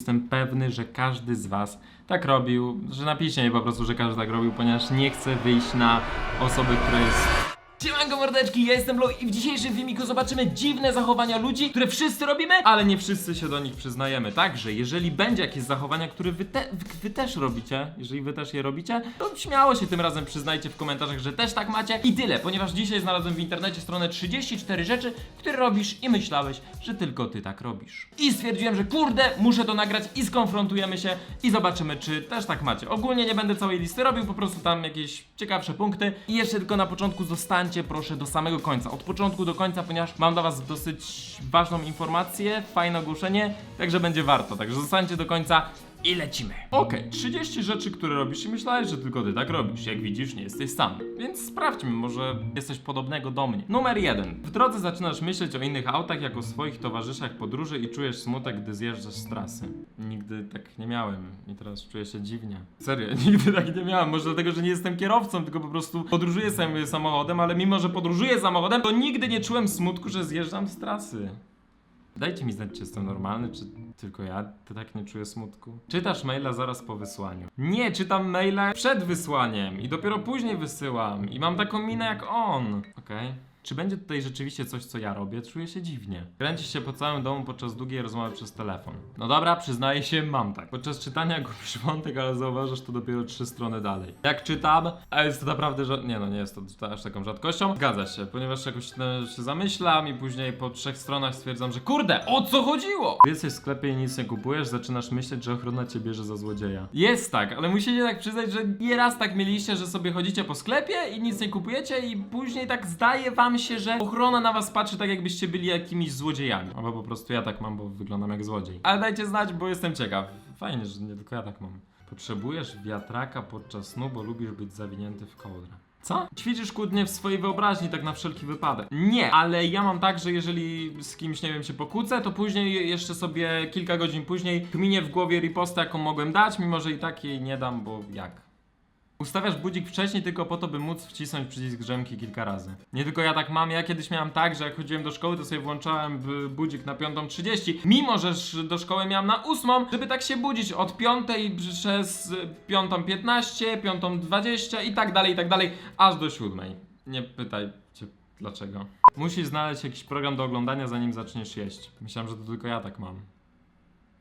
Jestem pewny, że każdy z was tak robił, że napiszcie mi po prostu, że każdy tak robił, ponieważ nie chcę wyjść na osobę, która jest Siemanko mordeczki, ja jestem Blow i w dzisiejszym filmiku zobaczymy dziwne zachowania ludzi, które wszyscy robimy, ale nie wszyscy się do nich przyznajemy. Także jeżeli będzie jakieś zachowania, które wy, te, wy też robicie, jeżeli wy też je robicie, to śmiało się tym razem przyznajcie w komentarzach, że też tak macie. I tyle, ponieważ dzisiaj znalazłem w internecie stronę 34 rzeczy, które robisz i myślałeś, że tylko ty tak robisz. I stwierdziłem, że kurde, muszę to nagrać i skonfrontujemy się i zobaczymy, czy też tak macie. Ogólnie nie będę całej listy robił, po prostu tam jakieś ciekawsze punkty. I jeszcze tylko na początku zostańcie proszę do samego końca, od początku do końca, ponieważ mam dla was dosyć ważną informację, fajne ogłoszenie, także będzie warto. Także zostańcie do końca i lecimy. Okej, 30 rzeczy, które robisz i myślałeś, że tylko ty tak robisz. Jak widzisz, nie jesteś sam. Więc sprawdźmy, może jesteś podobnego do mnie. Numer 1. W drodze zaczynasz myśleć o innych autach, jak o swoich towarzyszach podróży i czujesz smutek, gdy zjeżdżasz z trasy. Nigdy tak nie miałem i teraz czuję się dziwnie. Serio, nigdy tak nie miałem. Może dlatego, że nie jestem kierowcą, tylko po prostu podróżuję sam samochodem, ale mimo, że podróżuję samochodem, to nigdy nie czułem smutku, że zjeżdżam z trasy. Dajcie mi znać, czy jestem normalny, czy tylko ja tak nie czuję smutku. Czytasz maila zaraz po wysłaniu. Nie, czytam maila przed wysłaniem i dopiero później wysyłam. I mam taką minę jak on. Okej. Czy będzie tutaj rzeczywiście coś, co ja robię? Czuję się dziwnie. Kręcisz się po całym domu podczas długiej rozmowy przez telefon. No dobra, przyznaję się, mam tak. Podczas czytania gubisz wątek, ale zauważasz to dopiero trzy strony dalej. Jak czytam, a jest to naprawdę, że nie no, nie jest to aż taką rzadkością. Zgadza się, ponieważ jakoś no, się zamyślam i później po trzech stronach stwierdzam, że kurde, o co chodziło? Gdy jesteś w sklepie i nic nie kupujesz, zaczynasz myśleć, że ochrona cię bierze za złodzieja. Jest tak, ale musicie tak przyznać, że nieraz tak mieliście, że sobie chodzicie po sklepie i nic nie kupujecie i później tak zdaje wam się, że ochrona na was patrzy tak jakbyście byli jakimiś złodziejami. Albo po prostu ja tak mam, bo wyglądam jak złodziej. Ale dajcie znać, bo jestem ciekaw. Fajnie, że nie tylko ja tak mam. Potrzebujesz wiatraka podczas snu, bo lubisz być zawinięty w kołdrę. Co? Ćwiczysz kłótnie w swojej wyobraźni, tak na wszelki wypadek. Nie, ale ja mam tak, że jeżeli z kimś, nie wiem, się pokłócę, to później jeszcze sobie kilka godzin później kminie w głowie ripostę, jaką mogłem dać, mimo że i tak jej nie dam, bo jak? Ustawiasz budzik wcześniej tylko po to, by móc wcisnąć przycisk drzemki kilka razy. Nie tylko ja tak mam, ja kiedyś miałem tak, że jak chodziłem do szkoły, to sobie włączałem w budzik na 5.30, mimo że do szkoły miałem na 8, żeby tak się budzić od 5 przez 5.15, 5.20 i tak dalej, i tak dalej, aż do 7. Nie pytajcie dlaczego. Musisz znaleźć jakiś program do oglądania, zanim zaczniesz jeść. Myślałem, że to tylko ja tak mam.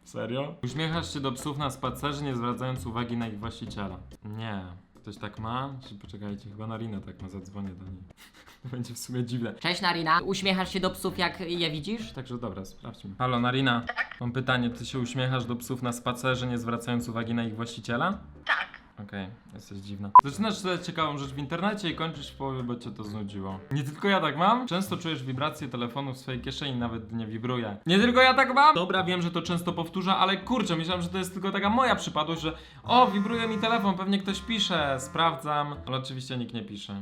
Serio? Uśmiechasz się do psów na spacerze, nie zwracając uwagi na ich właściciela. Nie. Ktoś tak ma? Czy poczekajcie, chyba Narina tak ma, zadzwonię do niej. to będzie w sumie dziwne. Cześć Narina, uśmiechasz się do psów jak je widzisz? Także dobra, sprawdźmy. Halo Narina, mam pytanie, ty się uśmiechasz do psów na spacerze, nie zwracając uwagi na ich właściciela? Tak. Okej, jesteś dziwna. Zaczynasz czytać ciekawą rzecz w internecie i kończysz w połowie, bo cię to znudziło. Nie tylko ja tak mam? Często czujesz wibrację telefonu w swojej kieszeni, nawet nie wibruje. Nie tylko ja tak mam? Dobra, wiem, że to często powtórzę, ale kurczę, myślałem, że to jest tylko taka moja przypadłość, że o, wibruje mi telefon, pewnie ktoś pisze, sprawdzam, ale oczywiście nikt nie pisze.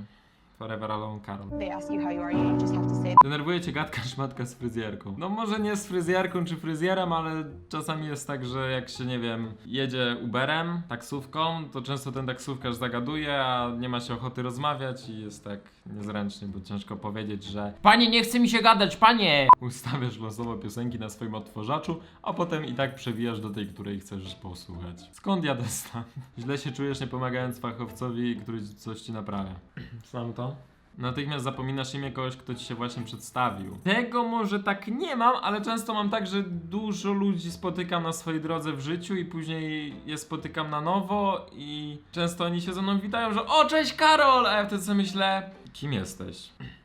Forever alone, Karol. They ask you how you are, you just Denerwuje cię gadka szmatka z fryzjerką. No może nie z fryzjerką czy fryzjerem, ale czasami jest tak, że jak się, nie wiem, jedzie Uberem, taksówką, to często ten taksówkarz zagaduje, a nie ma się ochoty rozmawiać i jest tak niezręcznie, bo ciężko powiedzieć, że Panie, nie chce mi się gadać, panie! ustawiasz losowo piosenki na swoim odtwarzaczu, a potem i tak przewijasz do tej, której chcesz posłuchać. Skąd ja dostam? Źle się czujesz nie pomagając fachowcowi, który coś ci naprawia. Sam to? Natychmiast zapominasz imię kogoś, kto ci się właśnie przedstawił. Tego może tak nie mam, ale często mam tak, że dużo ludzi spotykam na swojej drodze w życiu i później je spotykam na nowo i często oni się ze mną witają, że o, cześć Karol! A ja wtedy sobie myślę, kim jesteś?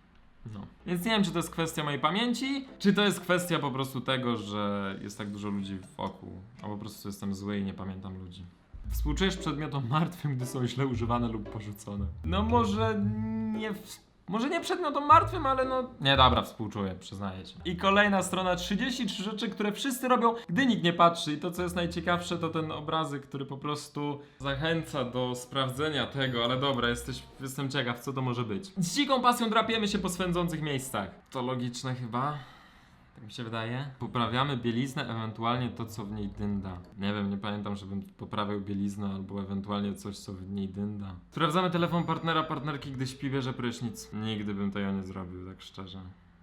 No. Więc nie wiem, czy to jest kwestia mojej pamięci, czy to jest kwestia po prostu tego, że jest tak dużo ludzi wokół, a po prostu jestem zły i nie pamiętam ludzi. Współczujesz przedmiotom martwym, gdy są źle używane lub porzucone. No może nie w... Może nie przedmiotom martwym, ale no... Nie, dobra, współczuję, przyznaję się. I kolejna strona, 33 rzeczy, które wszyscy robią, gdy nikt nie patrzy. I to, co jest najciekawsze, to ten obrazyk, który po prostu zachęca do sprawdzenia tego, ale dobra, jesteś, jestem ciekaw, co to może być. Z dziką pasją drapiemy się po swędzących miejscach. To logiczne chyba. Tak mi się wydaje. Poprawiamy bieliznę, ewentualnie to, co w niej dynda. Nie wiem, nie pamiętam, żebym poprawiał bieliznę albo ewentualnie coś, co w niej dynda. Sprawdzamy telefon partnera, partnerki, gdy śpi, bierze prysznic. Nigdy bym tego nie zrobił, tak szczerze.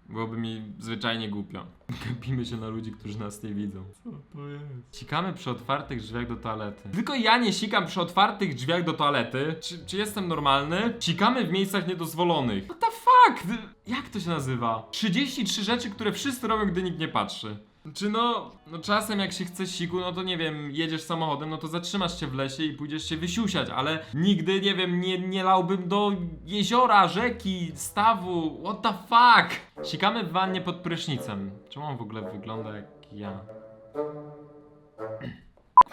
Byłoby mi zwyczajnie głupio. Gapimy się na ludzi, którzy nas nie widzą. Co to jest? Sikamy przy otwartych drzwiach do toalety. Tylko ja nie sikam przy otwartych drzwiach do toalety. Czy, czy jestem normalny? Sikamy w miejscach niedozwolonych. What the fuck? Jak to się nazywa? 33 rzeczy, które wszyscy robią, gdy nikt nie patrzy. Czy no, no czasem jak się chce siku, no to nie wiem, jedziesz samochodem, no to zatrzymasz się w lesie i pójdziesz się wysiusiać, ale nigdy, nie wiem, nie, nie lałbym do jeziora, rzeki, stawu, what the fuck? Sikamy w wannie pod prysznicem. Czemu on w ogóle wygląda jak ja?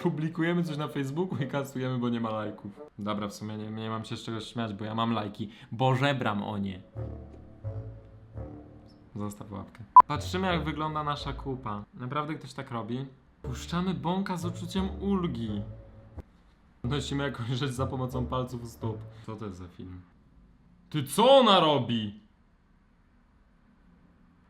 Publikujemy coś na Facebooku i kasujemy, bo nie ma lajków. Dobra, w sumie nie, nie mam się z czego śmiać, bo ja mam lajki, bo żebram o nie. Zostaw łapkę. Patrzymy jak wygląda nasza kupa. Naprawdę ktoś tak robi? Puszczamy bąka z uczuciem ulgi. Nosimy jakąś rzecz za pomocą palców u stóp. Co to jest za film? Ty co ona robi?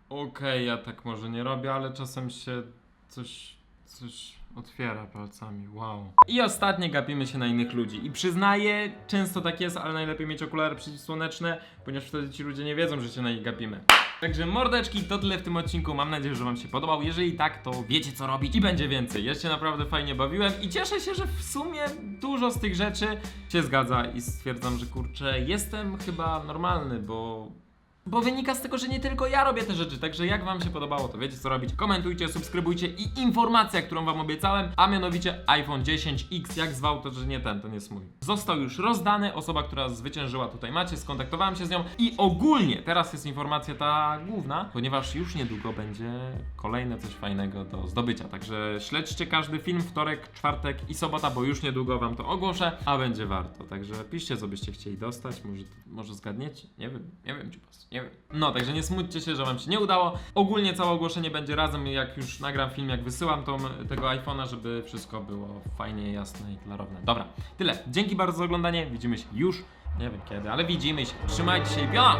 Okej, ja tak może nie robię, ale czasem się coś, coś otwiera palcami, wow. I ostatnie gapimy się na innych ludzi. I przyznaję, często tak jest, ale najlepiej mieć okulary przeciwsłoneczne, ponieważ wtedy ci ludzie nie wiedzą, że się na nich gapimy. Także mordeczki, to tyle w tym odcinku. Mam nadzieję, że Wam się podobał. Jeżeli tak, to wiecie co robić i będzie więcej. Ja się naprawdę fajnie bawiłem i cieszę się, że w sumie dużo z tych rzeczy się zgadza i stwierdzam, że kurczę, jestem chyba normalny, bo bo wynika z tego, że nie tylko ja robię te rzeczy, także jak wam się podobało, to wiecie co robić. Komentujcie, subskrybujcie i informacja, którą wam obiecałem, a mianowicie iPhone 10X, jak zwał to, że nie ten, to nie jest mój. Został już rozdany, osoba, która zwyciężyła tutaj macie, skontaktowałem się z nią i ogólnie teraz jest informacja ta główna, ponieważ już niedługo będzie kolejne coś fajnego do zdobycia, także śledźcie każdy film, wtorek, czwartek i sobota, bo już niedługo wam to ogłoszę, a będzie warto, także piszcie, co byście chcieli dostać, może, może zgadniecie, nie wiem, nie wiem, czy was. No, także nie smućcie się, że wam się nie udało. Ogólnie całe ogłoszenie będzie razem, jak już nagram film, jak wysyłam tą, tego iPhone'a, żeby wszystko było fajnie, jasne i klarowne. Dobra, tyle. Dzięki bardzo za oglądanie, widzimy się już, nie wiem kiedy, ale widzimy się. Trzymajcie się i piona!